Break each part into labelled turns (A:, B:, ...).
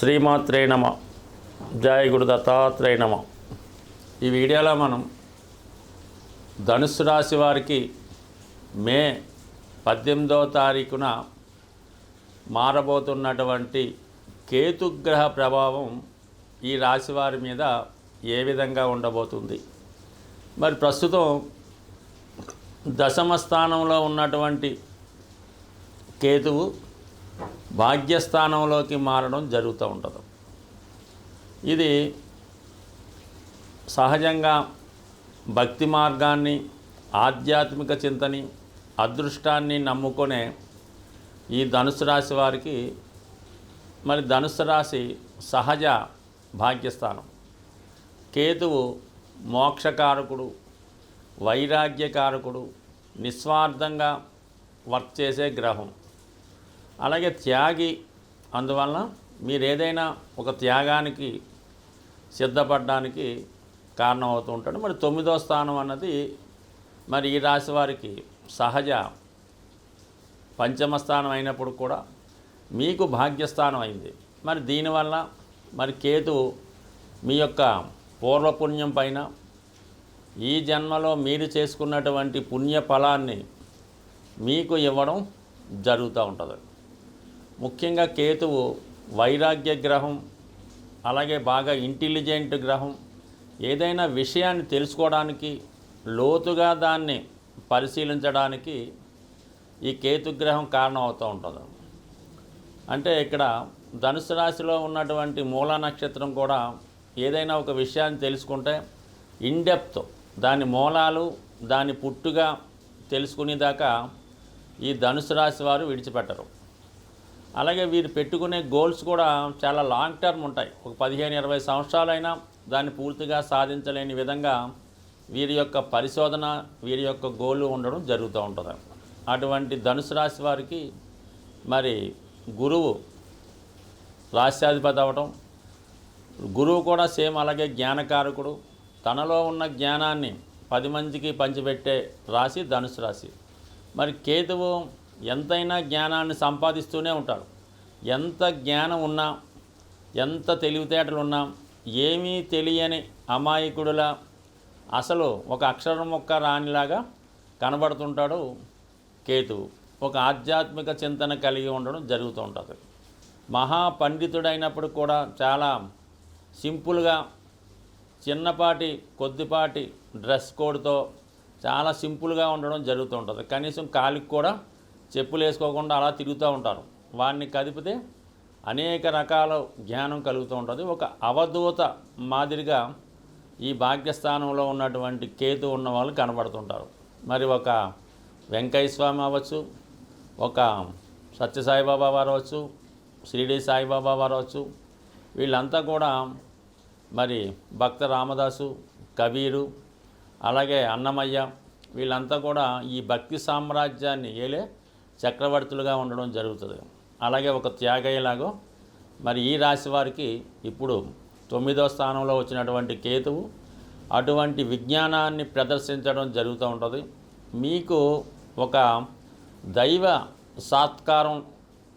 A: శ్రీమాత్రే నమ. జయ గురు దత్తాత్రేయ నమ. ఈ వీడియోలో మనం ధనుస్సు రాశి వారికి మే పద్దెనిమిదవ తారీఖున మారబోతున్నటువంటి కేతుగ్రహ ప్రభావం ఈ రాశి వారి మీద ఏ విధంగా ఉండబోతుంది? మరి ప్రస్తుతం దశమ స్థానంలో ఉన్నటువంటి కేతువు భాగ్యస్థానంలోకి మారడం జరుగుతూ ఉంటుంది. ఇది సహజంగా భక్తి మార్గాన్ని ఆధ్యాత్మిక చింతని అదృష్టాన్ని నమ్ముకునే ఈ ధనుసు రాశి వారికి మరి ధనుసు రాశి సహజ భాగ్యస్థానం. కేతువు మోక్షకారకుడు వైరాగ్యకారకుడు నిస్వార్థంగా వర్క్ చేసే గ్రహం. అలాగే త్యాగి అందువలన మీరు ఏదైనా ఒక త్యాగానికి సిద్ధపడడానికి కారణం అవుతూ ఉంటాడు. మరి తొమ్మిదో స్థానం అన్నది మరి ఈ రాశి వారికి సహజ పంచమ స్థానం అయినప్పుడు కూడా మీకు భాగ్యస్థానం అయింది. మరి దీనివల్ల మరి కేతు మీ యొక్క పూర్వపుణ్యం పైన ఈ జన్మలో మీరు చేసుకున్నటువంటి పుణ్య ఫలాన్ని మీకు ఇవ్వడం జరుగుతూ ఉంటుంది. ముఖ్యంగా కేతువు వైరాగ్య గ్రహం అలాగే బాగా ఇంటెలిజెంట్ గ్రహం ఏదైనా విషయాన్ని తెలుసుకోవడానికి లోతుగా దాన్ని పరిశీలించడానికి ఈ కేతుగ్రహం కారణం అవుతూ ఉంటుంది. అంటే ఇక్కడ ధనుసు రాశిలో ఉన్నటువంటి మూల నక్షత్రం కూడా ఏదైనా ఒక విషయాన్ని తెలుసుకుంటే ఇన్డెప్త్ దాని మూలాలు దాని పుట్టుగా తెలుసుకునేదాకా ఈ ధనుసు రాశి వారు విడిచిపెట్టరు. అలాగే వీరు పెట్టుకునే గోల్స్ కూడా చాలా లాంగ్ టర్మ్ ఉంటాయి. ఒక పదిహేను ఇరవై సంవత్సరాలైనా దాన్ని పూర్తిగా సాధించలేని విధంగా వీరి యొక్క పరిశోధన వీరి యొక్క గోలు ఉండడం జరుగుతూ ఉంటుంది. అటువంటి ధనుసు రాశి వారికి మరి గురువు రాశ్యాధిపతి అవ్వటం గురువు కూడా సేమ్ అలాగే జ్ఞానకారకుడు. తనలో ఉన్న జ్ఞానాన్ని పది మందికి పంచిపెట్టే రాశి ధనుసు రాశి. మరి కేతువు ఎంతైనా జ్ఞానాన్ని సంపాదిస్తూనే ఉంటాడు. ఎంత జ్ఞానం ఉన్నా ఎంత తెలివితేటలు ఉన్నా ఏమీ తెలియని అమాయకుడులా అసలు ఒక అక్షరం మొక్క రానిలాగా కనబడుతుంటాడు కేతువు. ఒక ఆధ్యాత్మిక చింతన కలిగి ఉండడం జరుగుతూ ఉంటుంది. మహాపండితుడైనప్పుడు కూడా చాలా సింపుల్గా చిన్నపాటి కొద్దిపాటి డ్రెస్ కోడ్తో చాలా సింపుల్గా ఉండడం జరుగుతూ ఉంటుంది. కనీసం కాలికి కూడా చెప్పులు వేసుకోకుండా అలా తిరుగుతూ ఉంటారు. వాడిని కదిపితే అనేక రకాల జ్ఞానం కలుగుతూ ఉంటుంది. ఒక అవధూత మాదిరిగా ఈ భాగ్యస్థానంలో ఉన్నటువంటి కేతు ఉన్న వాళ్ళు కనబడుతుంటారు. మరి ఒక వెంకయ్య స్వామి అవ్వచ్చు ఒక సత్యసాయిబాబా వారు అవ్వచ్చు షిరిడి సాయిబాబా వారు అవ్వచ్చు. వీళ్ళంతా కూడా మరి భక్త రామదాసు కబీరు అలాగే అన్నమయ్య వీళ్ళంతా కూడా ఈ భక్తి సామ్రాజ్యాన్ని ఏలే చక్రవర్తులుగా ఉండడం జరుగుతుంది. అలాగే ఒక త్యాగయ్యలాగో మరి ఈ రాశి వారికి ఇప్పుడు తొమ్మిదో స్థానంలో వచ్చినటువంటి కేతువు అటువంటి విజ్ఞానాన్ని ప్రదర్శించడం జరుగుతూ ఉంటుంది. మీకు ఒక దైవ సాత్కారం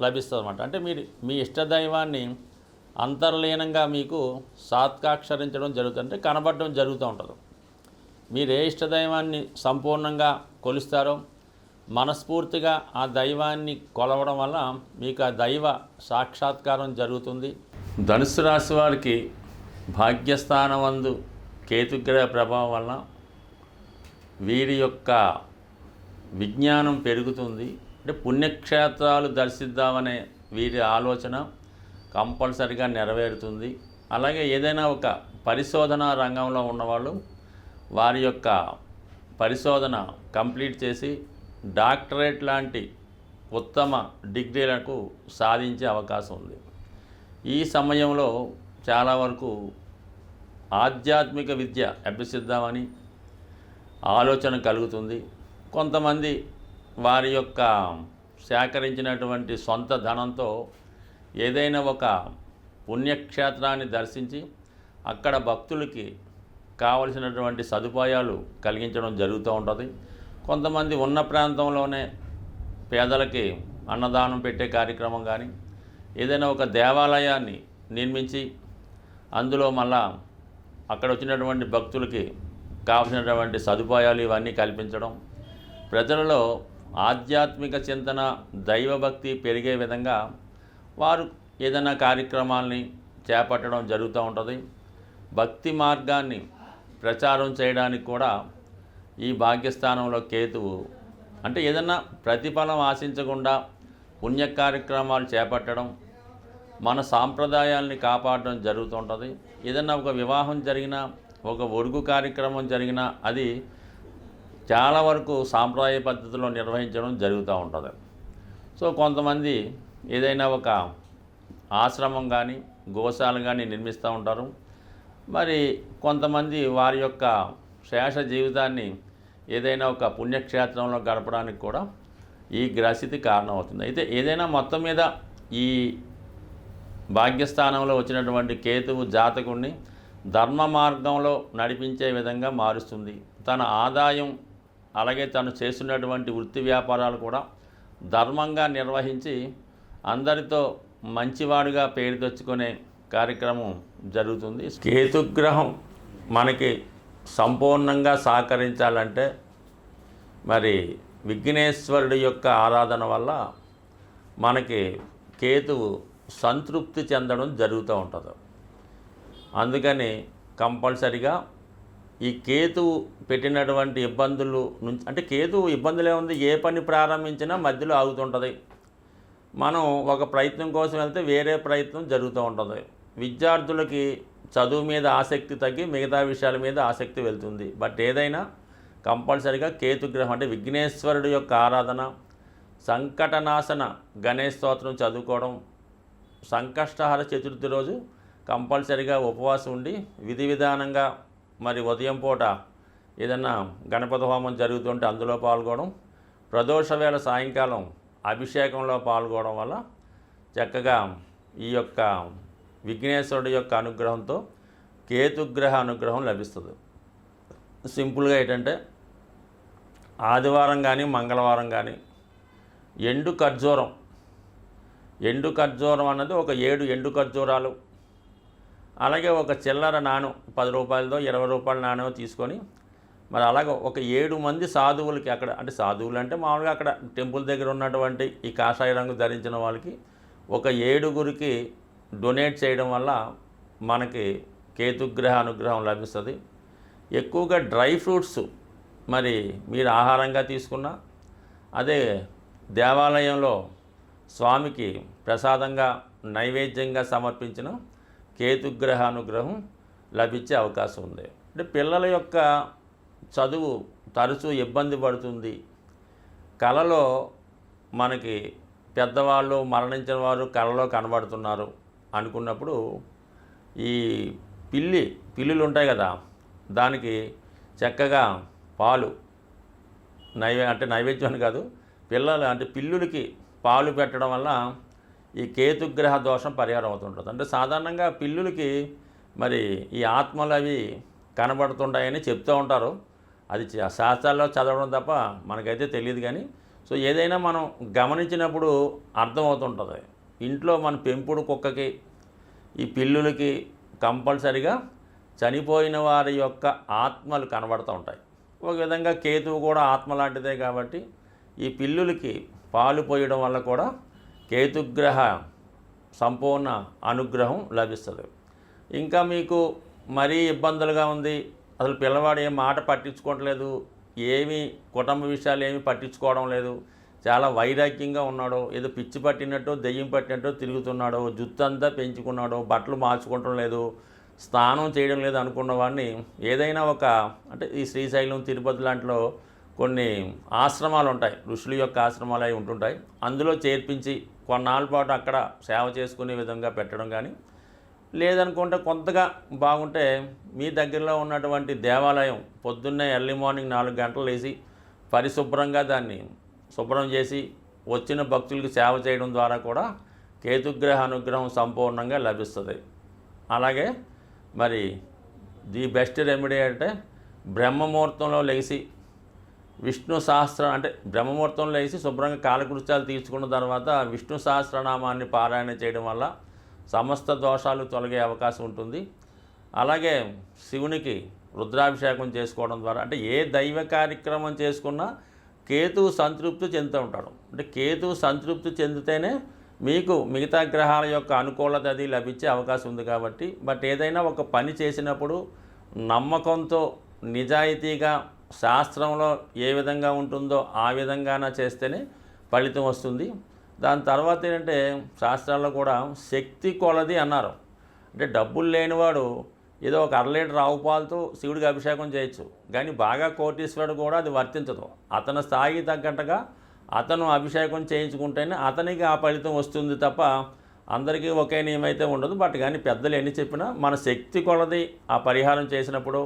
A: లభిస్తుంది అనమాట అంటే మీరు మీ ఇష్టదైవాన్ని అంతర్లీనంగా మీకు సాత్కాక్షరించడం జరుగుతుంది. అంటే కనబడడం జరుగుతూ ఉంటుంది. మీరు ఏ ఇష్టదైవాన్ని సంపూర్ణంగా కొలుస్తారో మనస్ఫూర్తిగా ఆ దైవాన్ని కొలవడం వల్ల మీకు ఆ దైవ సాక్షాత్కారం జరుగుతుంది. ధనుసు రాశి వారికి భాగ్యస్థానమందు కేతుగ్రహ ప్రభావం వలన వీరి యొక్క విజ్ఞానం పెరుగుతుంది. అంటే పుణ్యక్షేత్రాలు దర్శిద్దామనే వీరి ఆలోచన కంపల్సరిగా నెరవేరుతుంది. అలాగే ఏదైనా ఒక పరిశోధన రంగంలో ఉన్నవాళ్ళు వారి యొక్క పరిశోధన కంప్లీట్ చేసి డాక్టరేట్ లాంటి ఉత్తమ డిగ్రీలకు సాధించే అవకాశం ఉంది. ఈ సమయంలో చాలా వరకు ఆధ్యాత్మిక విద్య అభ్యసిద్దామని ఆలోచన కలుగుతుంది. కొంతమంది వారి యొక్క సేకరించినటువంటి సొంత ధనంతో ఏదైనా ఒక పుణ్యక్షేత్రాన్ని దర్శించి అక్కడ భక్తులకి కావలసినటువంటి సదుపాయాలు కలిగించడం జరుగుతూ ఉంటుంది. కొంతమంది ఉన్న ప్రాంతంలోనే పేదలకి అన్నదానం పెట్టే కార్యక్రమం కానీ ఏదైనా ఒక దేవాలయాన్ని నిర్మించి అందులో మళ్ళా అక్కడ వచ్చినటువంటి భక్తులకి కావలసినటువంటి సదుపాయాలు ఇవన్నీ కల్పించడం ప్రజలలో ఆధ్యాత్మిక చింతన దైవభక్తి పెరిగే విధంగా వారు ఏదైనా కార్యక్రమాల్ని చేపట్టడం జరుగుతూ ఉంటుంది. భక్తి మార్గాన్ని ప్రచారం చేయడానికి కూడా ఈ భాగ్యస్థానంలో కేతువు అంటే ఏదన్నా ప్రతిఫలం ఆశించకుండా పుణ్య కార్యక్రమాలు చేపట్టడం మన సాంప్రదాయాల్ని కాపాడడం జరుగుతుంటుంది. ఏదన్నా ఒక వివాహం జరిగినా ఒక ఒడుగు కార్యక్రమం జరిగినా అది చాలా వరకు సాంప్రదాయ పద్ధతిలో నిర్వహించడం జరుగుతూ ఉంటుంది. సో కొంతమంది ఏదైనా ఒక ఆశ్రమం కానీ గోశాల కానీ నిర్మిస్తూ ఉంటారు. మరి కొంతమంది వారి యొక్క శేష జీవితాన్ని ఏదైనా ఒక పుణ్యక్షేత్రంలో గడపడానికి కూడా ఈ గ్రహస్థితి కారణమవుతుంది. అయితే ఏదైనా మొత్తం మీద ఈ భాగ్యస్థానంలో వచ్చినటువంటి కేతువు జాతకుణ్ణి ధర్మ మార్గంలో నడిపించే విధంగా మారుస్తుంది. తన ఆదాయం అలాగే తను చేస్తున్నటువంటి వృత్తి వ్యాపారాలు కూడా ధర్మంగా నిర్వహించి అందరితో మంచివాడుగా పేరు తెచ్చుకునే కార్యక్రమం జరుగుతుంది. కేతుగ్రహం మనకి సంపూర్ణంగా సహకరించాలంటే మరి విఘ్నేశ్వరుడి యొక్క ఆరాధన వల్ల మనకి కేతువు సంతృప్తి చెందడం జరుగుతూ ఉంటుంది. అందుకని కంపల్సరిగా ఈ కేతువు పెట్టినటువంటి ఇబ్బందులు నుంచి అంటే కేతువు ఇబ్బందులే ఉంది ఏ పని ప్రారంభించినా మధ్యలో ఆగుతుంటుంది. మనం ఒక ప్రయత్నం కోసం వెళ్తే వేరే ప్రయత్నం జరుగుతూ ఉంటుంది. విద్యార్థులకి చదువు మీద ఆసక్తి తగ్గి మిగతా విషయాల మీద ఆసక్తి వెళ్తుంది. బట్ ఏదైనా కంపల్సరిగా కేతుగ్రహం అంటే విఘ్నేశ్వరుడు యొక్క ఆరాధన సంకటనాశన గణేష్ స్తోత్రం చదువుకోవడం సంకష్టహార చతుర్థి రోజు కంపల్సరిగా ఉపవాసం ఉండి విధి విధానంగా మరి ఉదయం పూట ఏదన్నా గణపతి హోమం జరుగుతుంటే అందులో పాల్గొనడం ప్రదోష వేళ సాయంకాలం అభిషేకంలో పాల్గొనడం వల్ల చక్కగా ఈ యొక్క విఘ్నేశ్వరుడి యొక్క అనుగ్రహంతో కేతుగ్రహ అనుగ్రహం లభిస్తుంది. సింపుల్గా ఏంటంటే ఆదివారం కానీ మంగళవారం కానీ ఎండు ఖర్జూరం. ఎండు ఖర్జూరం అన్నది ఒక ఏడు ఎండు ఖర్జూరాలు. అలాగే ఒక చిల్లర నాణం పది రూపాయలతో ఇరవై రూపాయల నాణ్యం తీసుకొని మరి అలాగే ఒక ఏడు మంది సాధువులకి అక్కడ అంటే సాధువులు అంటే మామూలుగా అక్కడ టెంపుల్ దగ్గర ఉన్నటువంటి ఈ కాషాయ రంగు ధరించిన వాళ్ళకి ఒక ఏడుగురికి డొనేట్ చేయడం వల్ల మనకి కేతుగ్రహ అనుగ్రహం లభిస్తుంది. ఎక్కువగా డ్రై ఫ్రూట్స్ మరి మీరు ఆహారంగా తీసుకున్నా అదే దేవాలయంలో స్వామికి ప్రసాదంగా నైవేద్యంగా సమర్పించిన కేతుగ్రహ అనుగ్రహం లభించే అవకాశం ఉంది. అంటే పిల్లల యొక్క చదువు తరచూ ఇబ్బంది పడుతుంది. కళలో మనకి పెద్దవాళ్ళు మరణించిన వారు కళలో కనబడుతున్నారు. అనుకున్నప్పుడు ఈ పిల్లి పిల్లులు ఉంటాయి కదా దానికి చక్కగా పాలు నైవే అంటే నైవేద్యం అని కాదు పిల్లలు అంటే పిల్లులకి పాలు పెట్టడం వల్ల ఈ కేతుగ్రహ దోషం పరిహారం అవుతుంటుంది. అంటే సాధారణంగా పిల్లులకి మరి ఈ ఆత్మలు అవి కనబడుతుంటాయని చెప్తూ ఉంటారు. అది శాస్త్రాల్లో చదవడం తప్ప మనకైతే తెలియదు కానీ సో ఏదైనా మనం గమనించినప్పుడు అర్థమవుతుంటుంది. ఇంట్లో మన పెంపుడు కుక్కకి ఈ పిల్లులకి కంపల్సరిగా చనిపోయిన వారి యొక్క ఆత్మలు కనబడుతూ ఉంటాయి. ఒక విధంగా కేతువు కూడా ఆత్మ లాంటిదే కాబట్టి ఈ పిల్లులకి పాలు పోయడం వల్ల కూడా కేతుగ్రహ సంపూర్ణ అనుగ్రహం లభిస్తుంది. ఇంకా మీకు మరీ ఇబ్బందులుగా ఉంది. అసలు పిల్లవాడు ఏం మాట పట్టించుకోవట్లేదు. ఏమీ కుటుంబ విషయాలు ఏమీ పట్టించుకోవడం లేదు. చాలా వైరాగ్యంగా ఉన్నాడో ఏదో పిచ్చి పట్టినట్టో దెయ్యం పట్టినట్టో తిరుగుతున్నాడో జుత్తు అంతా పెంచుకున్నాడో బట్టలు మార్చుకోవటం లేదు స్నానం చేయడం లేదు అనుకున్న వాడిని ఏదైనా ఒక అంటే ఈ శ్రీశైలం తిరుపతి లాంటిలో కొన్ని ఆశ్రమాలు ఉంటాయి ఋషుల యొక్క ఆశ్రమాలు అవి ఉంటుంటాయి. అందులో చేర్పించి కొన్నాళ్ళ పాటు అక్కడ సేవ చేసుకునే విధంగా పెట్టడం కానీ లేదనుకుంటే కొంతగా బాగుంటే మీ దగ్గరలో ఉన్నటువంటి దేవాలయం పొద్దున్నే ఎర్లీ మార్నింగ్ నాలుగు గంటలు వేసి పరిశుభ్రంగా దాన్ని శుభ్రం చేసి వచ్చిన భక్తులకు సేవ చేయడం ద్వారా కూడా కేతుగ్రహ అనుగ్రహం సంపూర్ణంగా లభిస్తుంది. అలాగే మరి ది బెస్ట్ రెమెడీ అంటే బ్రహ్మముహూర్తంలో లేచి విష్ణు సహస్ర అంటే బ్రహ్మముహూర్తంలో లేచి శుభ్రంగా కాలకృత్యాలు తీర్చుకున్న తర్వాత విష్ణు సహస్రనామాన్ని పారాయణ చేయడం వల్ల సమస్త దోషాలు తొలగే అవకాశం ఉంటుంది. అలాగే శివునికి రుద్రాభిషేకం చేసుకోవడం ద్వారా అంటే ఏ దైవ కార్యక్రమం చేసుకున్నా కేతువు సంతృప్తి చెందుతూ ఉంటాడు. అంటే కేతువు సంతృప్తి చెందితేనే మీకు మిగతా గ్రహాల యొక్క అనుకూలత అది లభించే అవకాశం ఉంది కాబట్టి బట్ ఏదైనా ఒక పని చేసినప్పుడు నమ్మకంతో నిజాయితీగా శాస్త్రంలో ఏ విధంగా ఉంటుందో ఆ విధంగాన చేస్తేనే ఫలితం వస్తుంది. దాని తర్వాత ఏంటంటే శాస్త్రాల్లో కూడా శక్తి కొలది అన్నారు. అంటే డబ్బులు లేనివాడు ఏదో ఒక అర లీటర్ ఆవు పాలతో శివుడికి అభిషేకం చేయొచ్చు. కానీ బాగా కోటీశ్వరుడు కూడా అది వర్తించదు. అతని స్థాయికి తగ్గట్టుగా అతను అభిషేకం చేయించుకుంటేనే అతనికి ఆ ఫలితం వస్తుంది తప్ప అందరికీ ఒకే నియమం అయితే ఉండదు. బట్ కానీ పెద్దలు ఎన్ని చెప్పినా మన శక్తి కొలది ఆ పరిహారం చేసినప్పుడు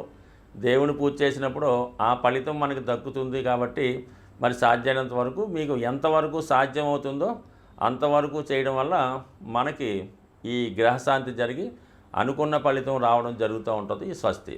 A: దేవుని పూజ చేసినప్పుడు ఆ ఫలితం మనకి దక్కుతుంది కాబట్టి మరి సాధ్యమైనంత వరకు మీకు ఎంతవరకు సాధ్యం అవుతుందో అంతవరకు చేయడం వల్ల మనకి ఈ గ్రహశాంతి జరిగి అనుకున్న ఫలితం రావడం జరుగుతూ ఉంటుంది స్వస్తి.